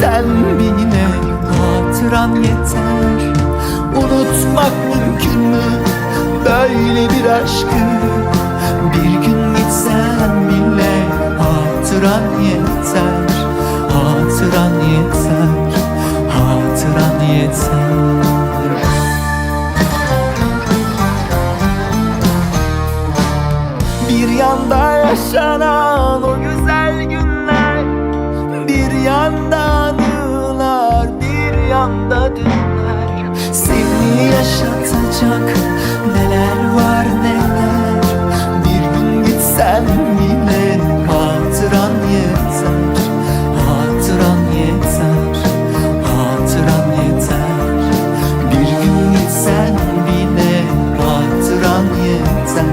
gitsen yine hatıran yeter. Unutmak mümkün mü? Böyle bir aşkı Bir gün gitsen bile hatıran yeter. Hatıran yeter Hatıran yeter. Bir yanda yaşanan o güzel günler Yanda dünler Seni yaşatacak neler var neler. Bir gün gitsen yine hatıran yeter. Hatıran yeter Hatıran yeter. Bir gün gitsen bile hatıran yeter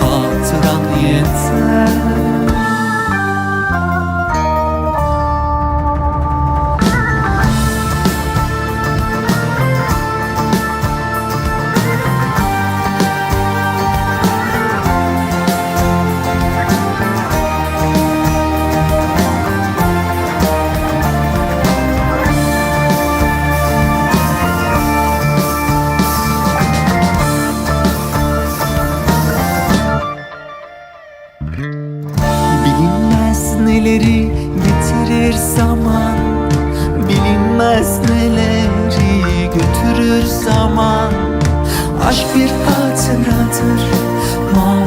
Hatıran yeter neleri getirir zaman Bilinmez neleri götürür zaman. Aşk bir hatıradır maziden